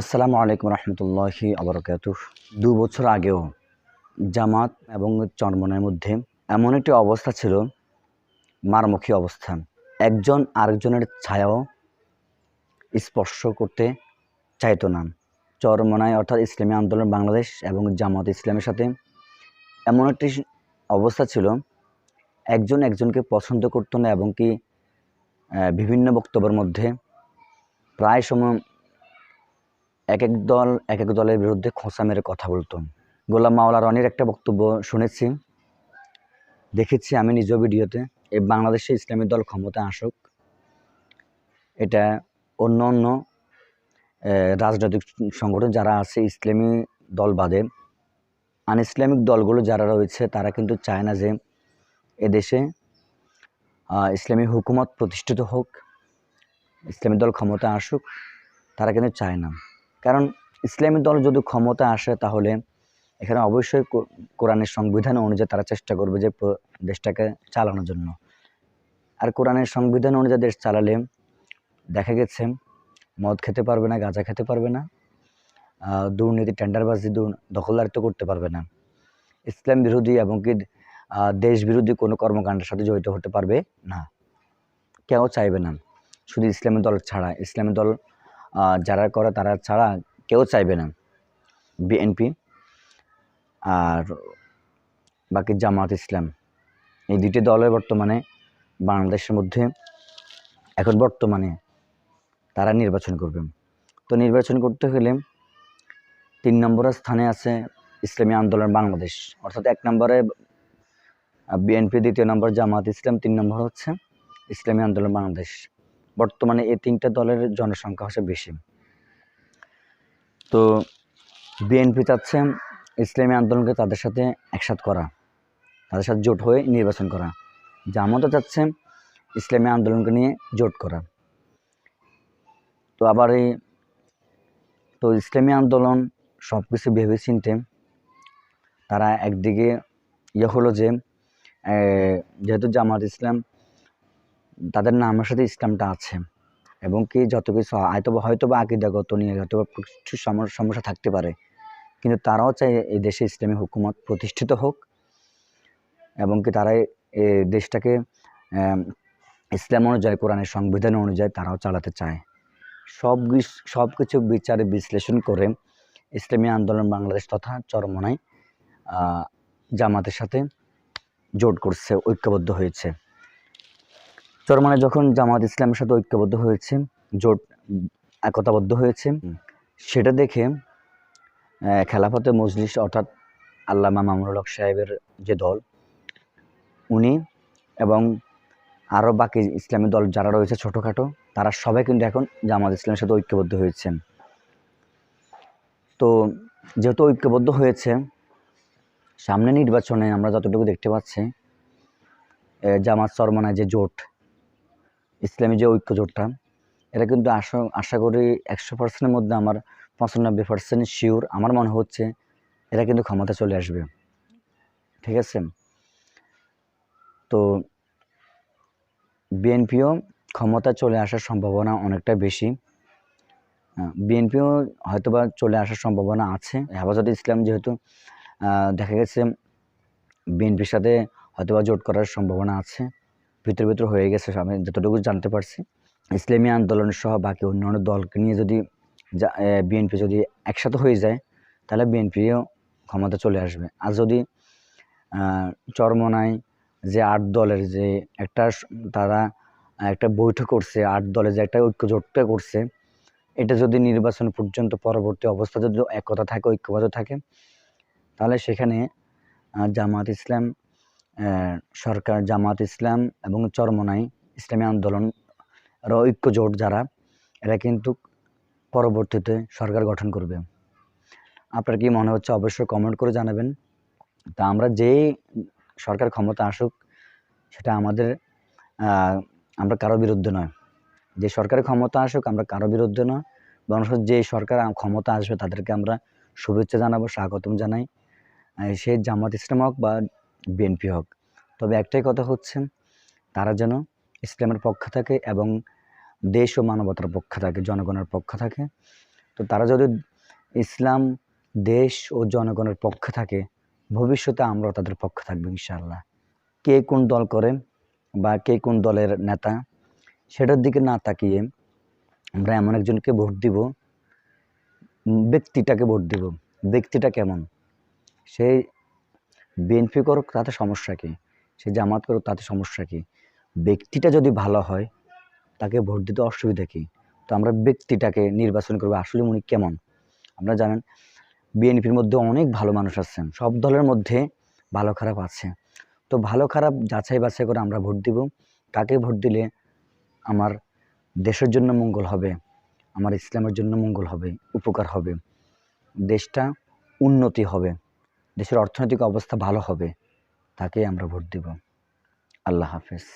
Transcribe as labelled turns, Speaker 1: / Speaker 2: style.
Speaker 1: আসসালামু আলাইকুম রহমতুল্লাহি আবরকাত দু বছর আগেও জামাত এবং চরমনের মধ্যে এমন একটি অবস্থা ছিল, মারমুখী অবস্থা। একজন আরেকজনের ছায়াও স্পর্শ করতে চাইতো না। চরমনায় অর্থাৎ ইসলামী আন্দোলন, বাংলাদেশ এবং জামাত ইসলামের সাথে এমন একটি অবস্থা ছিল, একজন একজনকে পছন্দ করতো না এবং কি বিভিন্ন বক্তব্যের মধ্যে প্রায় সময় এক এক দল এক এক দলের বিরুদ্ধে খোঁচা মেরে কথা বলতো। গোলাম মাওলা রনির একটা বক্তব্য শুনেছি। দেখেছি আমি নিজ ভিডিওতে এই বাংলাদেশে ইসলামী দল ক্ষমতা আসুক, এটা অন্য অন্য রাজনৈতিক সংগঠন যারা আছে, ইসলামী দল বাদে আন ইসলামিক দলগুলো যারা রয়েছে, তারা কিন্তু চায় না যে এদেশে ইসলামী হুকুমত প্রতিষ্ঠিত হোক, ইসলামী দল ক্ষমতা আসুক, তারা কিন্তু চায় না। কারণ ইসলামী দল যদি ক্ষমতা আসে তাহলে এখানে অবশ্যই কোরআনের সংবিধান অনুযায়ী তারা চেষ্টা করবে যে দেশটাকে চালানোর জন্য। আর কোরআনের সংবিধান অনুযায়ী দেশ চালালে দেখা গেছে মদ খেতে পারবে না, গাঁজা খেতে পারবে না দুর্নীতি, টেন্ডারবাজি দুর- দখলদারিত্ব করতে পারবে না। ইসলাম বিরোধী এবং কি দেশ বিরোধী কোনো কর্মকাণ্ডের সাথে জড়িত হতে পারবে না। কেউ চাইবে না। শুধু ইসলামী দল ছাড়া। ইসলামী দল যারা করে তারা ছাড়া কেউ চাইবে না। বিএনপি আর বাকি জামাত ইসলাম। এই দুটি দলে বর্তমানে বাংলাদেশের মধ্যে এখন বর্তমানে তারা নির্বাচন করবে। তো নির্বাচন করতে হলে তিন নম্বরের স্থানে আছে ইসলামী আন্দোলন বাংলাদেশ। অর্থাৎ এক নম্বরে বিএনপি দ্বিতীয় নম্বর জামাত ইসলাম, তিন নম্বর হচ্ছে ইসলামী আন্দোলন বাংলাদেশ। বর্তমানে এই তিনটা দলের জনসংখ্যা হচ্ছে বেশি। তো বিএনপি চাচ্ছে ইসলামী আন্দোলনকে তাদের সাথে একসাথ করা, তাদের সাথে জোট হয়ে নির্বাচন করা। জামাতও চাচ্ছে ইসলামী আন্দোলনকে নিয়ে জোট করা। তো আবার এই, তো ইসলামী আন্দোলন সব কিছু ভেবে চিনতে তারা একদিকে ইয়ে হলো যে যেহেতু জামাত ইসলাম তাদের নামের সাথে ইসলামটা আছে। এবং কি যত কিছু হয়তো হয়তো বা আকিদাগত নিয়ে হয়তো কিছু সমস্যা থাকতে পারে। কিন্তু তারাও চায় এই দেশে ইসলামী হুকুমত প্রতিষ্ঠিত হোক। এবং কি তারা এই দেশটাকে ইসলাম অনুযায়ী, কোরআনের সংবিধান অনুযায়ী তারাও চালাতে চায়। সব সব কিছু বিচারে বিশ্লেষণ করে ইসলামী আন্দোলন বাংলাদেশ তথা চরমনায় জামাতের সাথে জোট করছে, ঐক্যবদ্ধ হয়েছে। চরমানে যখন জামাত ইসলামের সাথে ঐক্যবদ্ধ হয়েছে জোট একতাবদ্ধ হয়েছে সেটা দেখে খেলাফতে মজলিস অর্থাৎ আল্লামা মামুনুল হক সাহেবের যে দল উনি এবং আরও বাকি ইসলামী দল যারা রয়েছে ছোটোখাটো তারা সবাই কিন্তু এখন জামাত ইসলামের সাথে ঐক্যবদ্ধ হয়েছেন তো যেহেতু ঐক্যবদ্ধ হয়েছে সামনে নির্বাচনে আমরা যতটুকু দেখতে পাচ্ছি জামাত চরমানায় যে জোট ইসলামী যে ঐক্য জোটটা এটা কিন্তু আশা আশা করি একশো পার্সেন্টের মধ্যে আমার পঁচানব্বই পার্সেন্ট শিওর আমার মনে হচ্ছে এরা কিন্তু ক্ষমতা চলে আসবে। ঠিক আছে? তো বিএনপিও ক্ষমতা চলে আসার সম্ভাবনা অনেকটা বেশি। বিএনপিও হয়তোবা চলে আসার সম্ভাবনা আছে। হেফাজত ইসলাম যেহেতু দেখা গেছে বিএনপির সাথে হয়তোবা জোট করার সম্ভাবনা আছে। ভিতর ভিতর হয়ে গেছে আমি যতটুকু জানতে পারছি। ইসলামী আন্দোলন সহ বাকি অন্যান্য দলকে নিয়ে যদি বিএনপি যদি একসাথে হয়ে যায়, তাহলে বিএনপিও ক্ষমতা চলে আসবে। আর যদি চরমনায় যে আট দলের যে একটা তারা একটা বৈঠক করছে, আট দলের যে একটা ঐক্য জোটটা করছে, এটা যদি নির্বাচন পর্যন্ত পরবর্তী অবস্থা যদি একতা থাকে, ঐক্যবদ্ধ থাকে, তাহলে সেখানে জামাত ইসলাম সরকার, জামাত ইসলাম এবং চরমনাই ইসলামী আন্দোলন আর ঐক্য জোট যারা, এরা কিন্তু পরবর্তীতে সরকার গঠন করবে। আপনার কি মনে হচ্ছে অবশ্যই কমেন্ট করে জানাবেন। তা আমরা যেই সরকার ক্ষমতা আসুক, সেটা আমাদের আমরা কারও বিরুদ্ধে নয়। যে সরকারের ক্ষমতা আসুক, আমরা কারও বিরুদ্ধে নয়। বরং যে সরকার ক্ষমতা আসবে, তাদেরকে আমরা শুভেচ্ছা জানাব, স্বাগতম জানাই। সে জামাত ইসলাম হোক বা বিএনপি হোক। তবে একটাই কথা হচ্ছে, তারা যেন ইসলামের পক্ষে থাকে এবং দেশ ও মানবতার পক্ষে থাকে, জনগণের পক্ষে থাকে। তো তারা যদি ইসলাম, দেশ ও জনগণের পক্ষে থাকে, ভবিষ্যতে আমরাও তাদের পক্ষে থাকব ইনশাআল্লাহ। কে কোন দল করে বা কে কোন দলের নেতা, সেটার দিকে না তাকিয়ে আমরা এমন একজনকে ভোট দিব ব্যক্তিটাকে ভোট দিব। ব্যক্তিটা কেমন? সে বিএনপি করুক, তাতে সমস্যা কী? সে জামাত করুক, তাতে সমস্যা কী? ব্যক্তিটা যদি ভালো হয়, তাকে ভোট দিতে অসুবিধা কী? তো আমরা ব্যক্তিটাকে নির্বাচন করব। আসলে উনি কেমন? আপনারা জানেন বিএনপির মধ্যে অনেক ভালো মানুষ আছেন। সব দলের মধ্যে ভালো খারাপ আছে। তো ভালো খারাপ যাচাই বাছাই করে আমরা ভোট দিব। কাকে ভোট দিলে আমার দেশের জন্য মঙ্গল হবে? আমার ইসলামের জন্য মঙ্গল হবে? উপকার হবে? দেশটা উন্নতি হবে? দেশের অর্থনৈতিক অবস্থা ভালো হবে তাকেই আমরা ভোট দিব। আল্লাহ হাফেজ।